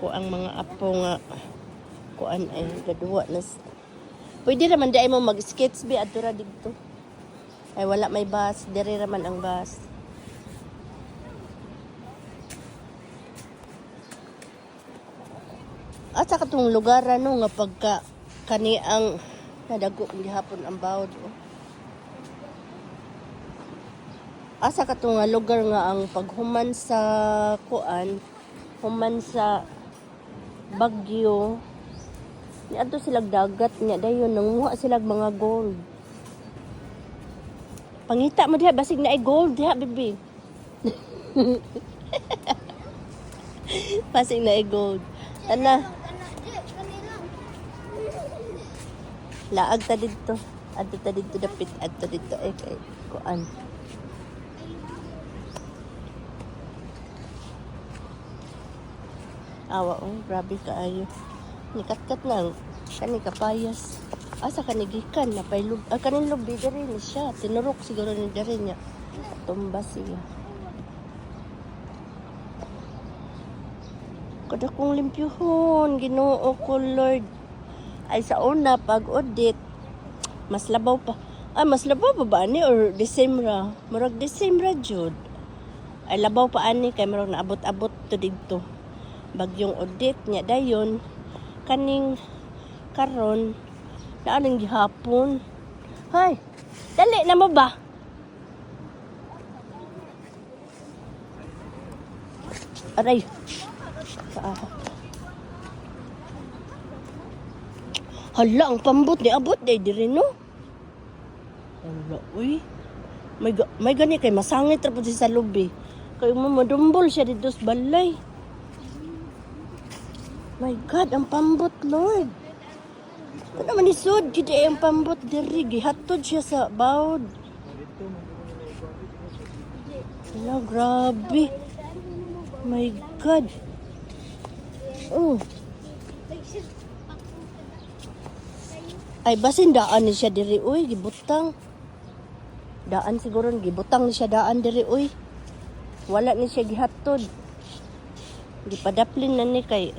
ako ang mga apo nga kuan ay gaduwa na Pwede raman di ay mo mag-skits bi adto ra dito. Ay wala may bus, diri raman ang bus. At sa katong lugar ano nga pagka kani ang nadago gihapon ang bawd. oh. Asa ka nga lugar nga ang paghuman sa kuan, human sa Bagyo. Ni adto sila dagat nya dayon nanguha sila mga gold. Pangita mo diha basig na ay gold diha bibi. basig na ay gold. Ana, laag ta dito. Adto ta dito dapit adto dito ay kay kuan. Awa, oh, grabe kaayo. Nikatkat lang. Kani kapayas. Asa kanigikan na pay lub. Ah, kanin lubi diri ni siya. Tinurok siguro ni diri niya. Tumba siya. Kada kong limpyuhon, ginoo ko, Lord. Ay, sa una, pag audit, mas labaw pa. Ah, mas labaw pa ba ani or December? Murag December, Jud. Ay, labaw pa ani, kay murag naabot-abot to dito bagyong audit niya dayon kaning karon na anong gihapon. Hay dali na mo ba? Aray. Paa. hala ang pambot ni abot day diri no? Hala uy. May, may gani kay masangit ra sa lubi. Kay mo madumbol siya dito sa balay My God, ang pambot, Lord. Ano naman isod, gid ay ang pambot diri gihatod siya sa bawd. Hala, grabe. My God. Oh. Ay, basin daan ni siya diri, uy, gibutang. Daan siguro, gibutang ni siya daan diri, uy. Wala ni siya gihatod. Gipadaplin na ni kay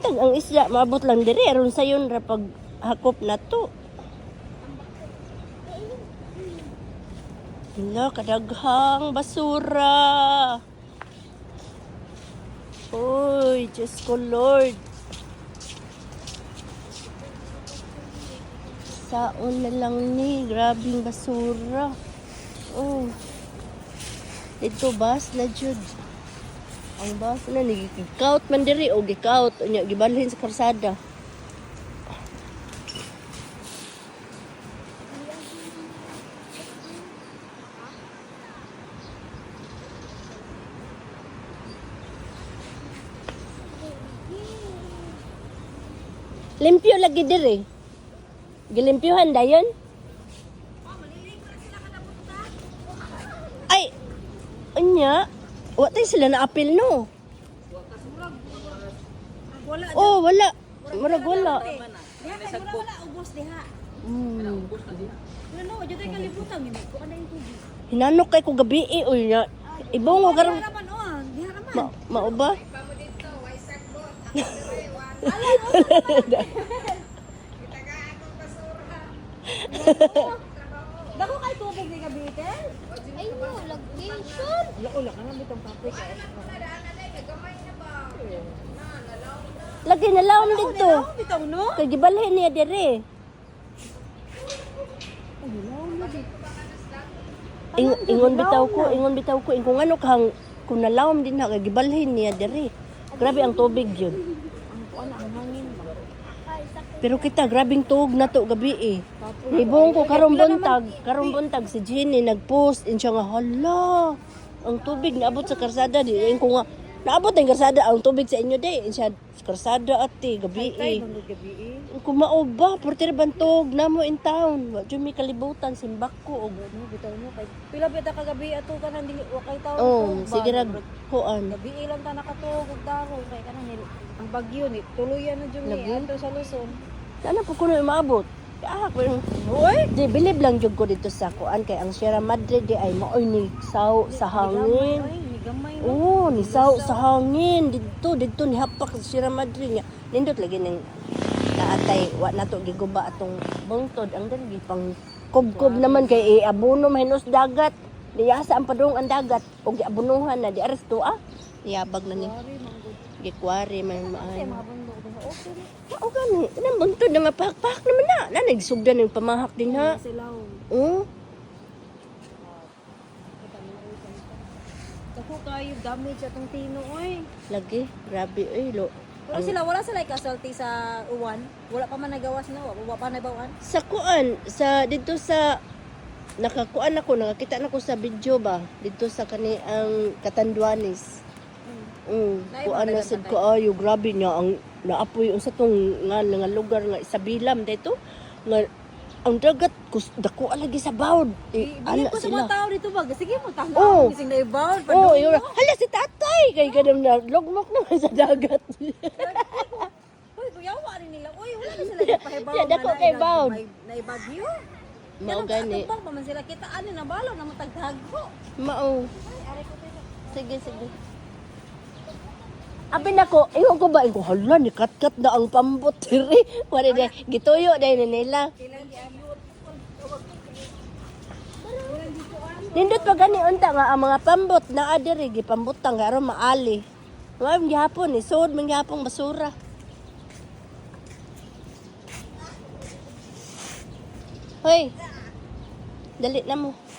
may tag ang isda maabot lang diri aron sayon ra pag hakop na to. Hala, kadaghang basura. Uy, Diyos ko Lord. Saon na lang ni, grabing basura. Oh. Dito bas na jud. Ang bus na ni gikaut man diri o gikaut unya gibalhin sa karsada. Limpyo lagi diri. Gilimpyuhan dayon? Ay, anya, wa tay sila na apil no. Wala. Oh, wala. Murag wala. Diha kay mura wala ubos diha. Hmm. Ano, jud kay kalibutan gini. Ko ana yung tubig. Hinanok kay ko gabi eh. Uy, na. Ibong ko karon. Ma mauba? Dako kay tubig ni gabitel. Ay, mo, location. Laula ka na bitong kay. Lagi na laom dito. Bitaw no? Kay gibalhin niya dire. Ing ingon bitaw ko, ingon bitaw ko, ingon ano kang kung nalawom din na kay gibalhin niya dire. Grabe ang tubig yun. Pero kita grabing tuog na to gabi eh. Ibong ko karong buntag, karong buntag si Jenny nagpost in siya nga hala. Ang tubig naabot sa karsada di in ko nga naabot ang karsada ang tubig sa inyo day sa karsada ati gabi eh. Gabi eh. Kung maoba, portir bantog na mo in town. Wa jud mi kalibutan simbak ko og Ano bitaw no kay pila bita ka gabi ato ka nang dili wa kay tawo. Oh, sige ra kuan. Gabi ilang ta nakatuog og daro kay kanang ang bagyo ni tuluyan na jud ni Labi? ato sa Luzon. Sana po kuno maabot. Ah, di bilib lang jud ko dito sa kuan kay ang Sierra Madre di ay maoy ni saw sa hangin. Ay, ni ni sa sa hangin dito dito ni hapak sa Sierra Madre nga. Nindot lagi ning kaatay wa nato giguba atong bungtod ang dali pang kubkob naman kay iabuno mahinos dagat. Niyasa ang padung ang dagat og giabunuhan na di aresto ah. Niyabag na ni gikwari man maan. Okay. Mao gani, nang bungtod na mapahak naman na. Na nagsugdan ng pamahak din ha. Sila. Oo. Ako kayo damage atong tino oy. Lagi, grabe ay lo. Pero sila wala sila kasulti sa uwan. Wala pa man nagawas na wa wa pa nabawan. sa kuan sa dito sa nakakuan ako nakakita na ko sa video ba dito sa kani ang Katanduanes mm Naay kuan na sad ko ayo grabe niya ang naapoy unsa tong nga nga lugar nga Isabilam dito nga ang dagat kus dako lagi sa bawd eh, Bili ala ko sa sila mga tao dito ba? Sige mo tanga. Oo. Gising na ibaw. Oh, yun. Hala si tatay kay ganun na lugmok na sa dagat. Uy, kuyawa rin nila. Uy, wala na sila pahibaw. Yeah, dako kay bawd. Na ibagyo. Mao gani. Pa man sila kita ano na balo na matagtago. Mao. Sige, sige. Abi nako, ingon ko ba, ingon hala ni kat-kat na ang pambot diri. Wala de, gituyo dai ni nila. Nindot pa gani unta nga ang mga pambot na adiri gipambutang nga aron maali. Wa gihapon ni sud man gihapon basura. Hoy. Dali na mo.